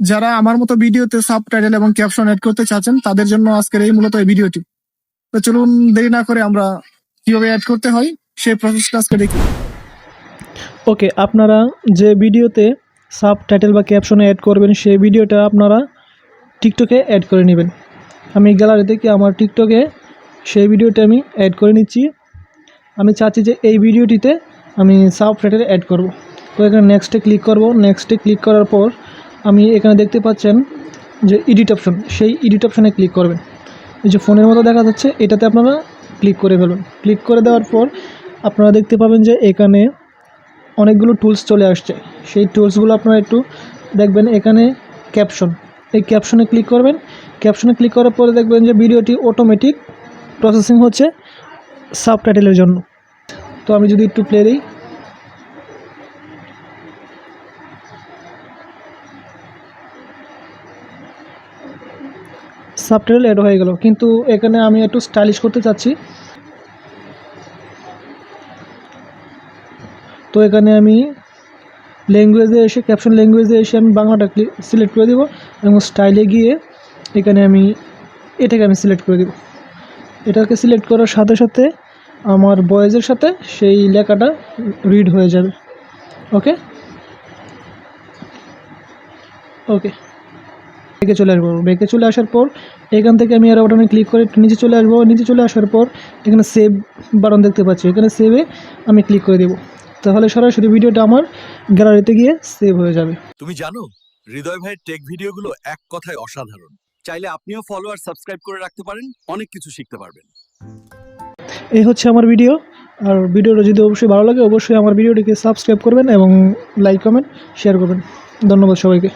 যারা আমার মতো ভিডিওতে সাব টাইটেল এবং ক্যাপশন এড করতে চাচ্ছেন, তাদের জন্য আজকের এই মূলত এই ভিডিওটি। তো চলুন দেরি না করে আমরা কীভাবে অ্যাড করতে হয়, সেই প্রসেসটা আজকে দেখি। ওকে আপনারা যে ভিডিওতে সাব টাইটেল বা ক্যাপশনে অ্যাড করবেন, সেই ভিডিওটা আপনারা টিকটকে অ্যাড করে নেবেন। আমি গ্যালারি থেকে আমার টিকটকে সেই ভিডিওটা আমি অ্যাড করে নিচ্ছি। আমি চাচ্ছি যে এই ভিডিওটিতে আমি সাব টাইটেল অ্যাড করব। তো এখানে নেক্সটে ক্লিক করব। নেক্সটে ক্লিক করার পর আমি এখানে দেখতে পাচ্ছেন যে এডিট অপশন সেই এডিট অপশনে ক্লিক করবেন। এই যে ফোনের মতো দেখা যাচ্ছে, এটাতে আপনারা ক্লিক করে ফেলবেন। ক্লিক করে দেওয়ার পর আপনারা দেখতে পাবেন যে এখানে অনেকগুলো টুলস চলে আসছে। সেই টুলসগুলো আপনারা একটু দেখবেন এখানে ক্যাপশন এই ক্যাপশনে ক্লিক করবেন। ক্যাপশনে ক্লিক করার পরে দেখবেন যে ভিডিওটি অটোমেটিক প্রসেসিং হচ্ছে সাবটাইটেলের জন্য। তো আমি যদি একটু প্লে দিই। সাবটাইটেল অ্যাড হয়ে গেল। কিন্তু এখানে আমি একটু স্টাইলিশ করতে চাচ্ছি। তো এখানে আমি ল্যাঙ্গুয়েজে এসে ক্যাপশন ল্যাঙ্গুয়েজে এসে আমি বাংলাটা সিলেক্ট করে দেবো এবং স্টাইলে গিয়ে এখানে আমি এটাকে আমি সিলেক্ট করে দেবো। এটাকে সিলেক্ট করার সাথে সাথে আমার বয়েজের সাথে সেই লেখাটা রিড হয়ে যাবে। ওকে ওকে বেঁকে চলে আসব। বেঁকে চলে আসার পর এখান থেকে আমি আর বাটনে ক্লিক করে নিচে চলে আসব। নিচে চলে আসার পর এখানে সেভ বাটন দেখতে পাচ্ছি। এখানে সেভে আমি ক্লিক করে দেবো। তাহলে সরাসরি ভিডিওটা আমার গ্যালারিতে গিয়ে সেভ হয়ে যাবে। তুমি জানো হৃদয় ভাইয়ের টেক ভিডিওগুলো এক কথায় অসাধারণ। চাইলে আপনিও ফলো আর সাবস্ক্রাইব করে রাখতে পারেন অনেক কিছু শিখতে পারবেন। এই হচ্ছে আমার ভিডিও আর ভিডিওটা যদি অবশ্যই ভালো লাগে অবশ্যই আমার ভিডিওটিকে সাবস্ক্রাইব করবেন এবং লাইক কমেন্ট শেয়ার করবেন। ধন্যবাদ সবাইকে।